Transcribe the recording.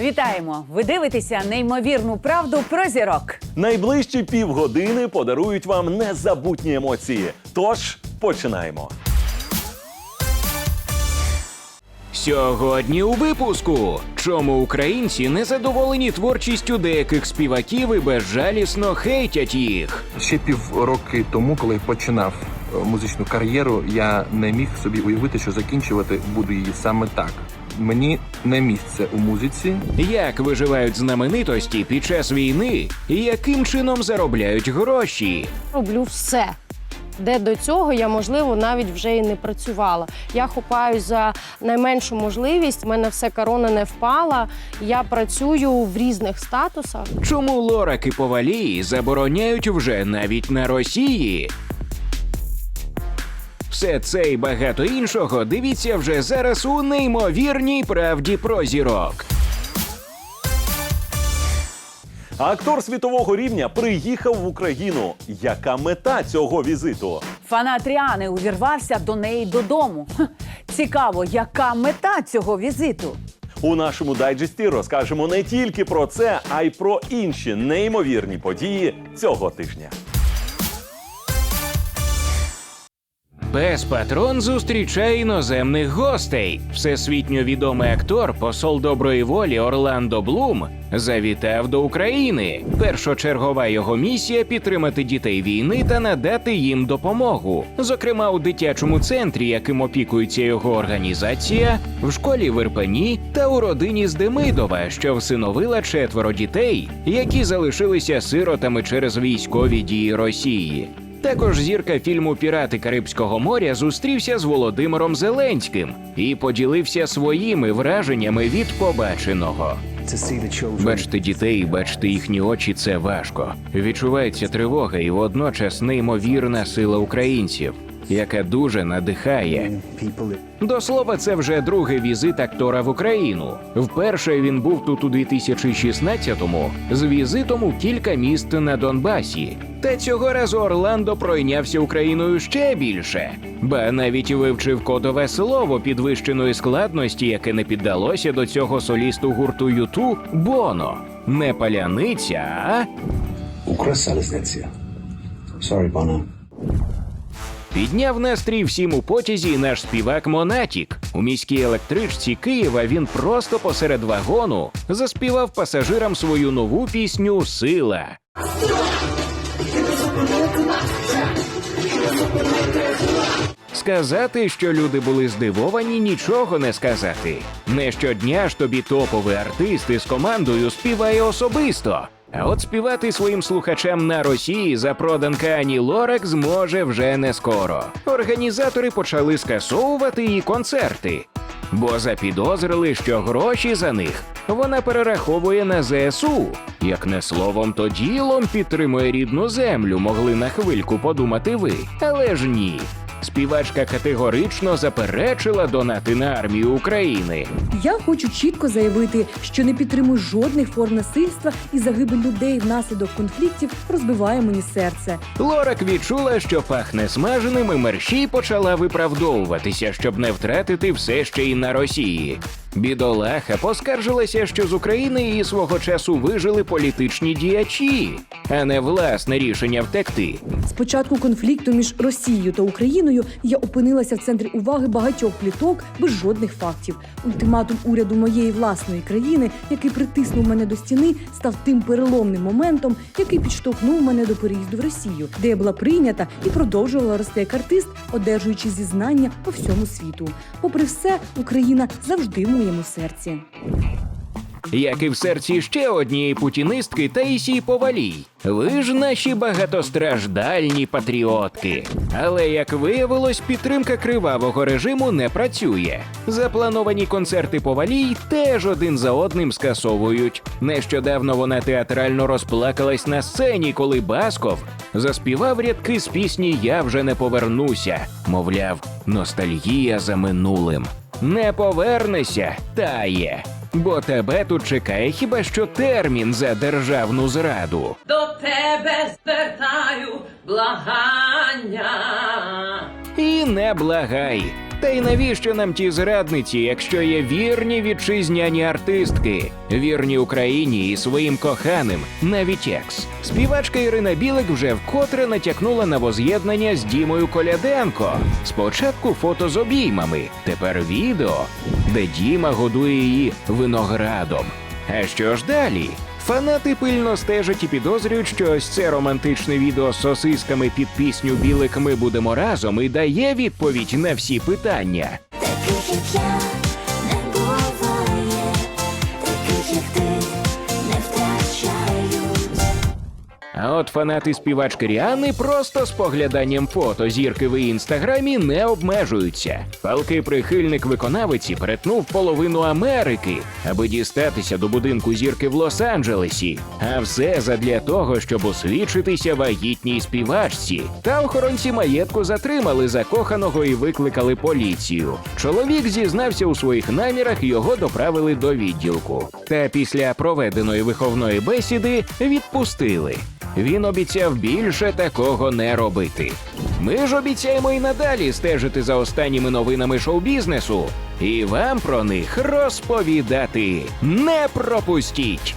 Вітаємо! Ви дивитеся неймовірну правду про зірок. Найближчі півгодини подарують вам незабутні емоції. Тож починаємо. Сьогодні у випуску чому українці не задоволені творчістю деяких співаків і безжалісно хейтять їх. Ще півроки тому, коли починав е, музичну кар'єру, я не міг собі уявити, що закінчувати буду її саме так. Мені не місце у музиці. Як виживають знаменитості під час війни і яким чином заробляють гроші? роблю все. Де до цього я, можливо, навіть вже і не працювала. Я хопаюсь за найменшу можливість. У мене все корона не впала. Я працюю в різних статусах. Чому лорак і повалії забороняють вже навіть на Росії? Все це і багато іншого дивіться вже зараз у неймовірній правді про зірок. Актор світового рівня приїхав в Україну. Яка мета цього візиту? Фанат Ріани увірвався до неї додому. Цікаво, яка мета цього візиту? У нашому дайджесті розкажемо не тільки про це, а й про інші неймовірні події цього тижня. Без патрон зустрічає іноземних гостей. Всесвітньо відомий актор, посол доброї волі Орландо Блум, завітав до України. Першочергова його місія підтримати дітей війни та надати їм допомогу. Зокрема, у дитячому центрі, яким опікується його організація, в школі в Ірпені та у родині з Демидова, що всиновила четверо дітей, які залишилися сиротами через військові дії Росії. Також зірка фільму Пірати Карибського моря зустрівся з Володимиром Зеленським і поділився своїми враженнями від побаченого. Бачити дітей, бачити їхні очі це важко. Відчувається тривога і водночас неймовірна сила українців, яка дуже надихає. До слова, це вже другий візит актора в Україну. Вперше він був тут у 2016-му з візитом у кілька міст на Донбасі. Та цього разу Орландо пройнявся Україною ще більше, ба навіть вивчив кодове слово підвищеної складності, яке не піддалося до цього солісту гурту Юту Боно. Не паляниця, а. Sorry, Bono. Підняв настрій всім у потязі наш співак Монатік. У міській електричці Києва він просто посеред вагону заспівав пасажирам свою нову пісню Сила. Сказати, що люди були здивовані, нічого не сказати. Не щодня ж тобі топовий артист із командою співає особисто. А от співати своїм слухачам на Росії за проданка Ані Лорак зможе вже не скоро. Організатори почали скасовувати її концерти, бо запідозрили, що гроші за них вона перераховує на ЗСУ. Як не словом, то ділом підтримує рідну землю, могли на хвильку подумати ви. Але ж ні. Співачка категорично заперечила донати на армію України. Я хочу чітко заявити, що не підтримую жодних форм насильства і загибель людей внаслідок конфліктів розбиває мені серце. Лорак відчула, що пахне смаженим, і мерщій почала виправдовуватися, щоб не втратити все ще й на Росії. Бідолаха поскаржилася, що з України її свого часу вижили політичні діячі, а не власне рішення втекти. З початку конфлікту між Росією та Україною я опинилася в центрі уваги багатьох пліток без жодних фактів. Ультиматум уряду моєї власної країни, який притиснув мене до стіни, став тим переломним моментом, який підштовхнув мене до переїзду в Росію, де я була прийнята і продовжувала рости як артист, одержуючи зізнання по всьому світу. Попри все, Україна завжди в моєму серці. Як і в серці ще однієї путінистки Таїсії Повалій. Ви ж наші багатостраждальні патріотки. Але як виявилось, підтримка кривавого режиму не працює. Заплановані концерти Повалій теж один за одним скасовують. Нещодавно вона театрально розплакалась на сцені, коли Басков заспівав рядки з пісні Я вже не повернуся. Мовляв, ностальгія за минулим. Не повернешся, тає. Бо тебе тут чекає хіба що термін за державну зраду. до тебе звертаю благання. І не благай. Та й навіщо нам ті зрадниці, якщо є вірні вітчизняні артистки, вірні Україні і своїм коханим, навіть екс. Співачка Ірина Білик вже вкотре натякнула на воз'єднання з Дімою Коляденко. Спочатку фото з обіймами, тепер відео, де Діма годує її виноградом. А що ж далі? Фанати пильно стежать і підозрюють, що ось це романтичне відео з сосисками під пісню Білик ми будемо разом і дає відповідь на всі питання. Таких як я от фанати співачки Ріани просто спогляданням фото зірки в інстаграмі не обмежуються. Палкий прихильник виконавиці перетнув половину Америки, аби дістатися до будинку зірки в Лос-Анджелесі. А все задля того, щоб освідчитися вагітній співачці. Та охоронці маєтку затримали закоханого і викликали поліцію. Чоловік зізнався у своїх намірах, його доправили до відділку. Та після проведеної виховної бесіди відпустили. Він обіцяв більше такого не робити. Ми ж обіцяємо і надалі стежити за останніми новинами шоу-бізнесу і вам про них розповідати. Не пропустіть!